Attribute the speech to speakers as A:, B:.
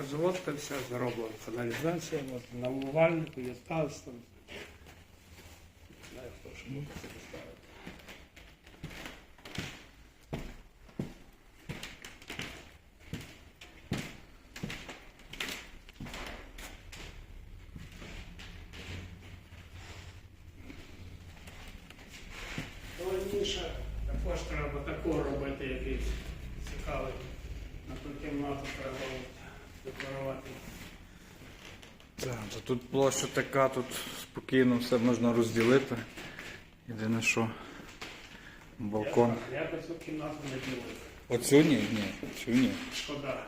A: розводка вся зроблена, каналізація, от, на умивальнику є таз там. Не знаю, хто що буде це поставити. Також треба таку робити якийсь цікавий. На ту кімнату треба декларувати.
B: Так, то тут площа така, тут спокійно все можна розділити. Єдине, що балкон.
A: Я би цю кімнату не ділив.
B: Оцю ні, ні, цю ні.
A: Шкода.